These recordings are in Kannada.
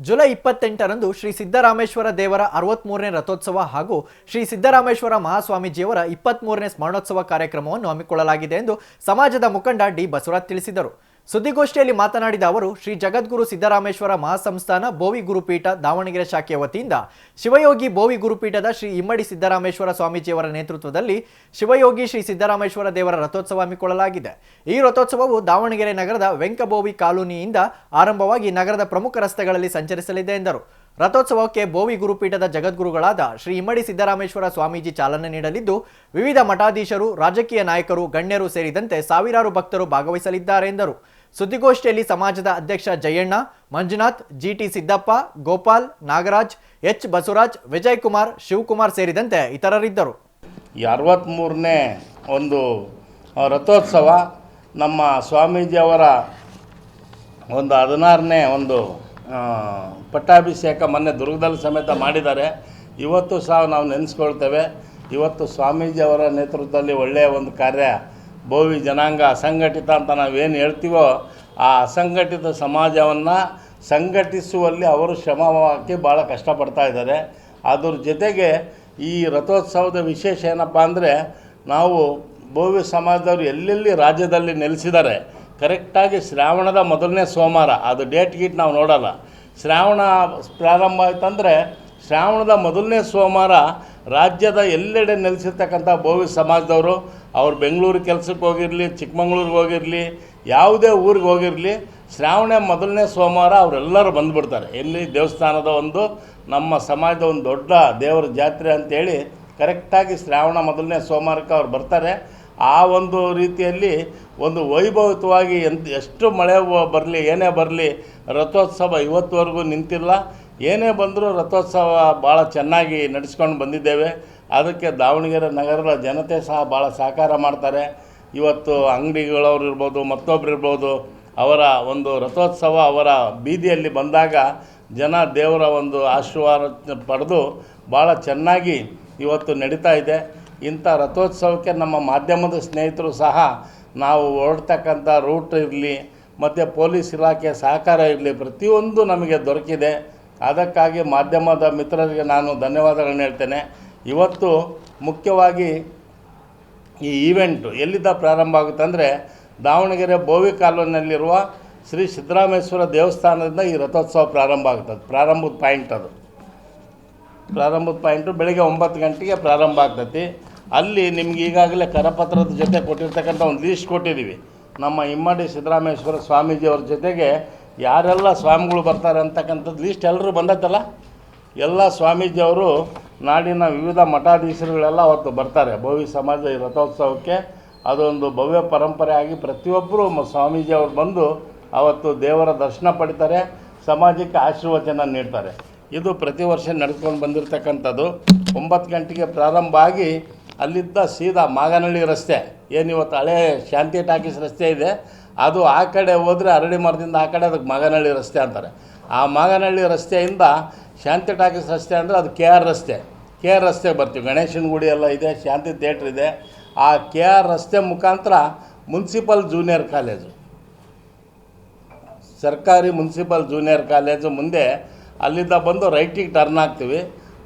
ಜುಲೈ ಇಪ್ಪತ್ತೆಂಟರಂದು ಶ್ರೀ ಸಿದ್ದರಾಮೇಶ್ವರ ದೇವರ ಅರವತ್ಮೂರನೇ ರಥೋತ್ಸವ ಹಾಗೂ ಶ್ರೀ ಸಿದ್ದರಾಮೇಶ್ವರ ಮಹಾಸ್ವಾಮೀಜಿಯವರ ಇಪ್ಪತ್ಮೂರನೇ ಸ್ಮರಣೋತ್ಸವ ಕಾರ್ಯಕ್ರಮವನ್ನು ಹಮ್ಮಿಕೊಳ್ಳಲಾಗಿದೆ ಎಂದು ಸಮಾಜದ ಮುಖಂಡ ಡಿ ಬಸವರಾಜ್ ತಿಳಿಸಿದರು. ಸುದ್ದಿಗೋಷ್ಠಿಯಲ್ಲಿ ಮಾತನಾಡಿದ ಅವರು, ಶ್ರೀ ಜಗದ್ಗುರು ಸಿದ್ದರಾಮೇಶ್ವರ ಮಹಾಸಂಸ್ಥಾನ ಬೋವಿ ಗುರುಪೀಠ ದಾವಣಗೆರೆ ಶಾಖೆಯ ವತಿಯಿಂದ ಶಿವಯೋಗಿ ಬೋವಿ ಗುರುಪೀಠದ ಶ್ರೀ ಇಮ್ಮಡಿ ಸಿದ್ದರಾಮೇಶ್ವರ ಸ್ವಾಮೀಜಿಯವರ ನೇತೃತ್ವದಲ್ಲಿ ಶಿವಯೋಗಿ ಶ್ರೀ ಸಿದ್ದರಾಮೇಶ್ವರ ದೇವರ ರಥೋತ್ಸವ ಹಮ್ಮಿಕೊಳ್ಳಲಾಗಿದೆ. ಈ ರಥೋತ್ಸವವು ದಾವಣಗೆರೆ ನಗರದ ವೆಂಕಬೋವಿ ಕಾಲೋನಿಯಿಂದ ಆರಂಭವಾಗಿ ನಗರದ ಪ್ರಮುಖ ರಸ್ತೆಗಳಲ್ಲಿ ಸಂಚರಿಸಲಿದೆ ಎಂದರು. ರಥೋತ್ಸವಕ್ಕೆ ಬೋವಿ ಗುರುಪೀಠದ ಜಗದ್ಗುರುಗಳಾದ ಶ್ರೀ ಇಮ್ಮಡಿ ಸಿದ್ದರಾಮೇಶ್ವರ ಸ್ವಾಮೀಜಿ ಚಾಲನೆ ನೀಡಲಿದ್ದು, ವಿವಿಧ ಮಠಾಧೀಶರು, ರಾಜಕೀಯ ನಾಯಕರು, ಗಣ್ಯರು ಸೇರಿದಂತೆ ಸಾವಿರಾರು ಭಕ್ತರು ಭಾಗವಹಿಸಲಿದ್ದಾರೆ ಎಂದರು. ಸುದ್ದಿಗೋಷ್ಠಿಯಲ್ಲಿ ಸಮಾಜದ ಅಧ್ಯಕ್ಷ ಜಯಣ್ಣ, ಮಂಜುನಾಥ್ ಜಿಟಿ ಸಿದ್ದಪ್ಪ, ಗೋಪಾಲ್, ನಾಗರಾಜ್, ಎಚ್ ಬಸವರಾಜ್ ವಿಜಯ್ ಕುಮಾರ್ ಶಿವಕುಮಾರ್ ಸೇರಿದಂತೆ ಇತರರಿದ್ದರು. ಅರವತ್ತ್ಮೂರನೇ ಒಂದು ರಥೋತ್ಸವ ನಮ್ಮ ಸ್ವಾಮೀಜಿಯವರ ಒಂದು ಹದಿನಾರನೇ ಒಂದು ಪಟ್ಟಾಭಿಷೇಕ ಮೊನ್ನೆ ದುರ್ಗದಲ್ಲಿ ಸಮೇತ ಮಾಡಿದ್ದಾರೆ. ಇವತ್ತು ಸಹ ನಾವು ನೆನೆಸ್ಕೊಳ್ತೇವೆ. ಇವತ್ತು ಸ್ವಾಮೀಜಿಯವರ ನೇತೃತ್ವದಲ್ಲಿ ಒಳ್ಳೆಯ ಒಂದು ಕಾರ್ಯ ಬೋವಿ ಜನಾಂಗ ಅಸಂಘಟಿತ ಅಂತ ನಾವೇನು ಹೇಳ್ತೀವೋ ಆ ಅಸಂಘಟಿತ ಸಮಾಜವನ್ನು ಸಂಘಟಿಸುವಲ್ಲಿ ಅವರು ಶ್ರಮ ಹಾಕಿ ಭಾಳ ಕಷ್ಟಪಡ್ತಾ ಇದ್ದಾರೆ. ಅದ್ರ ಜೊತೆಗೆ ಈ ರಥೋತ್ಸವದ ವಿಶೇಷ ಏನಪ್ಪ ಅಂದರೆ ನಾವು ಭೋವಿ ಸಮಾಜದವರು ಎಲ್ಲೆಲ್ಲಿ ರಾಜ್ಯದಲ್ಲಿ ನೆಲೆಸಿದ್ದಾರೆ ಕರೆಕ್ಟಾಗಿ ಶ್ರಾವಣದ ಮೊದಲನೇ ಸೋಮವಾರ, ಅದು ಡೇಟ್ ಗೀಟ್ ನಾವು ನೋಡೋಲ್ಲ. ಶ್ರಾವಣ ಪ್ರಾರಂಭ ಆಯ್ತಂದರೆ ಶ್ರಾವಣದ ಮೊದಲನೇ ಸೋಮವಾರ ರಾಜ್ಯದ ಎಲ್ಲೆಡೆ ನೆಲೆಸಿರ್ತಕ್ಕಂಥ ಭೋವಿ ಸಮಾಜದವರು, ಅವ್ರು ಬೆಂಗಳೂರು ಕೆಲಸಕ್ಕೆ ಹೋಗಿರಲಿ, ಚಿಕ್ಕಮಂಗ್ಳೂರಿಗೆ ಹೋಗಿರಲಿ, ಯಾವುದೇ ಊರಿಗೆ ಹೋಗಿರಲಿ, ಶ್ರಾವಣ ಮೊದಲನೇ ಸೋಮವಾರ ಅವರೆಲ್ಲರೂ ಬಂದುಬಿಡ್ತಾರೆ. ಎಲ್ಲಿ ದೇವಸ್ಥಾನದ ಒಂದು, ನಮ್ಮ ಸಮಾಜದ ಒಂದು ದೊಡ್ಡ ದೇವರ ಜಾತ್ರೆ ಅಂತೇಳಿ ಕರೆಕ್ಟಾಗಿ ಶ್ರಾವಣ ಮೊದಲನೇ ಸೋಮವಾರಕ್ಕೆ ಅವ್ರು ಬರ್ತಾರೆ. ಆ ಒಂದು ರೀತಿಯಲ್ಲಿ ಒಂದು ವೈಭವಿತವಾಗಿ ಎಂತ ಎಷ್ಟು ಮಳೆ ಬರಲಿ, ಏನೇ ಬರಲಿ, ರಥೋತ್ಸವ ಇವತ್ತುವರೆಗೂ ನಿಂತಿಲ್ಲ. ಏನೇ ಬಂದರೂ ರಥೋತ್ಸವ ಭಾಳ ಚೆನ್ನಾಗಿ ನಡೆಸ್ಕೊಂಡು ಬಂದಿದ್ದೇವೆ. ಅದಕ್ಕೆ ದಾವಣಗೆರೆ ನಗರದ ಜನತೆ ಸಹ ಭಾಳ ಸಹಕಾರ ಮಾಡ್ತಾರೆ. ಇವತ್ತು ಅಂಗಡಿಗಳವ್ರು ಇರ್ಬೋದು, ಮತ್ತೊಬ್ರು ಇರ್ಬೋದು, ಅವರ ಒಂದು ರಥೋತ್ಸವ ಅವರ ಬೀದಿಯಲ್ಲಿ ಬಂದಾಗ ಜನ ದೇವರ ಒಂದು ಆಶೀರ್ವಾದ ಪಡೆದು ಭಾಳ ಚೆನ್ನಾಗಿ ಇವತ್ತು ನಡೀತಾ ಇದೆ. ಇಂಥ ರಥೋತ್ಸವಕ್ಕೆ ನಮ್ಮ ಮಾಧ್ಯಮದ ಸ್ನೇಹಿತರು ಸಹ ನಾವು ಹೊರಡ್ತಕ್ಕಂಥ ರೂಟ್ ಇರಲಿ, ಮತ್ತು ಪೊಲೀಸ್ ಇಲಾಖೆ ಸಹಕಾರ ಇರಲಿ, ಪ್ರತಿಯೊಂದು ನಮಗೆ ದೊರಕಿದೆ. ಅದಕ್ಕಾಗಿ ಮಾಧ್ಯಮದ ಮಿತ್ರರಿಗೆ ನಾನು ಧನ್ಯವಾದಗಳನ್ನು ಹೇಳ್ತೇನೆ. ಇವತ್ತು ಮುಖ್ಯವಾಗಿ ಈ ಈವೆಂಟು ಎಲ್ಲಿದ್ದ ಪ್ರಾರಂಭ ಆಗುತ್ತೆ ಅಂದರೆ ದಾವಣಗೆರೆ ಬೋವಿ ಕಾಲೋನಿಯಲ್ಲಿರುವ ಶ್ರೀ ಸಿದ್ದರಾಮೇಶ್ವರ ದೇವಸ್ಥಾನದಿಂದ ಈ ರಥೋತ್ಸವ ಪ್ರಾರಂಭ ಆಗ್ತದೆ ಪ್ರಾರಂಭದ ಪಾಯಿಂಟ್ ಅದು. ಪ್ರಾರಂಭದ ಪಾಯಿಂಟು ಬೆಳಗ್ಗೆ ಒಂಬತ್ತು ಗಂಟೆಗೆ ಪ್ರಾರಂಭ ಆಗ್ತೈತಿ. ಅಲ್ಲಿ ನಿಮ್ಗೆ ಈಗಾಗಲೇ ಕರಪತ್ರದ ಜೊತೆ ಕೊಟ್ಟಿರ್ತಕ್ಕಂಥ ಒಂದು ಲೀಸ್ಟ್ ಕೊಟ್ಟಿದ್ದೀವಿ. ನಮ್ಮ ಇಮ್ಮಡಿ ಸಿದ್ದರಾಮೇಶ್ವರ ಸ್ವಾಮೀಜಿಯವ್ರ ಜೊತೆಗೆ ಯಾರೆಲ್ಲ ಸ್ವಾಮಿಗಳು ಬರ್ತಾರೆ ಅಂತಕ್ಕಂಥದ್ದು ಲೀಸ್ಟ್ ಎಲ್ಲರೂ ಬಂದತ್ತಲ್ಲ ಎಲ್ಲ ಸ್ವಾಮೀಜಿಯವರು ನಾಡಿನ ವಿವಿಧ ಮಠಾಧೀಶರುಗಳೆಲ್ಲ ಅವತ್ತು ಬರ್ತಾರೆ. ಭವ್ಯ ಸಮಾಜ ಈ ರಥೋತ್ಸವಕ್ಕೆ. ಅದೊಂದು ಭವ್ಯ ಪರಂಪರೆ ಆಗಿ ಪ್ರತಿಯೊಬ್ಬರು ಸ್ವಾಮೀಜಿಯವರು ಬಂದು ಅವತ್ತು ದೇವರ ದರ್ಶನ ಪಡಿತಾರೆ, ಸಮಾಜಕ್ಕೆ ಆಶೀರ್ವಚನ ನೀಡ್ತಾರೆ. ಇದು ಪ್ರತಿ ವರ್ಷ ನಡ್ಕೊಂಡು ಬಂದಿರತಕ್ಕಂಥದ್ದು. ಒಂಬತ್ತು ಗಂಟೆಗೆ ಪ್ರಾರಂಭ ಆಗಿ ಅಲ್ಲಿದ್ದ ಸೀದಾ ಮಾಗನಹಳ್ಳಿ ರಸ್ತೆ. ಏನಿವತ್ತು ಹಳೆ ಶಾಂತಿ ಟಾಕೀಸ್ ರಸ್ತೆ ಇದೆ? ಅದು ಆ ಕಡೆ ಹೋದರೆ ಅರಳಿ ಮರದಿಂದ ಆ ಕಡೆ ಅದಕ್ಕೆ ಮಾಗನಹಳ್ಳಿ ರಸ್ತೆ ಅಂತಾರೆ. ಆ ಮಾಗನಹಳ್ಳಿ ರಸ್ತೆಯಿಂದ ಶಾಂತಿ ಟಾಕೀಸ್ ರಸ್ತೆ ಅಂದರೆ ಅದು ಕೆ ಆರ್ ರಸ್ತೆ. ಕೆ ಆರ್ ರಸ್ತೆಗೆ ಬರ್ತೀವಿ. ಗಣೇಶನ ಗುಡಿ ಎಲ್ಲ ಇದೆ, ಶಾಂತಿ ಥಿಯೇಟ್ರ್ ಇದೆ. ಆ ಕೆ ಆರ್ ರಸ್ತೆ ಮುಖಾಂತರ ಮುನ್ಸಿಪಲ್ ಜೂನಿಯರ್ ಕಾಲೇಜು. ಸರ್ಕಾರಿ ಮುನ್ಸಿಪಲ್ ಜೂನಿಯರ್ ಕಾಲೇಜು ಮುಂದೆ ಅಲ್ಲಿಂದ ಬಂದು ರೈಟಿಗೆ ಟರ್ನ್ ಆಗ್ತೀವಿ.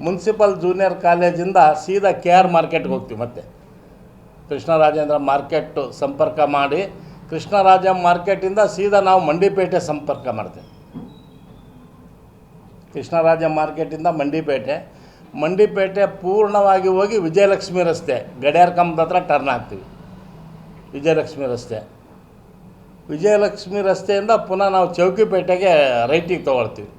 ಮುನ್ಸಿಪಲ್ ಜೂನಿಯರ್ ಕಾಲೇಜಿಂದ ಸೀದಾ ಕೆ ಆರ್ ಮಾರ್ಕೆಟ್ಗೆ ಹೋಗ್ತೀವಿ ಮತ್ತೆ. ಕೃಷ್ಣರಾಜೇಂದ್ರ ಮಾರ್ಕೆಟ್ ಸಂಪರ್ಕ ಮಾಡಿ ಕೃಷ್ಣರಾಜ ಮಾರ್ಕೆಟಿಂದ ಸೀದಾ ನಾವು ಮಂಡಿಪೇಟೆ ಸಂಪರ್ಕ ಮಾಡ್ತೇವೆ. ಕೃಷ್ಣರಾಜ ಮಾರ್ಕೆಟಿಂದ ಮಂಡಿಪೇಟೆ. ಮಂಡಿಪೇಟೆ ಪೂರ್ಣವಾಗಿ ಹೋಗಿ ವಿಜಯಲಕ್ಷ್ಮಿ ರಸ್ತೆ, ಗಡಿಯಾರ ಕಂಬದ ಹತ್ರ ಟರ್ನ್ ಆಗ್ತೀವಿ ವಿಜಯಲಕ್ಷ್ಮಿ ರಸ್ತೆ. ವಿಜಯಲಕ್ಷ್ಮಿ ರಸ್ತೆಯಿಂದ ಪುನಃ ನಾವು ಚೌಕಿಪೇಟೆಗೆ ರೈಟಿಗೆ ತೊಗೊಳ್ತೀವಿ.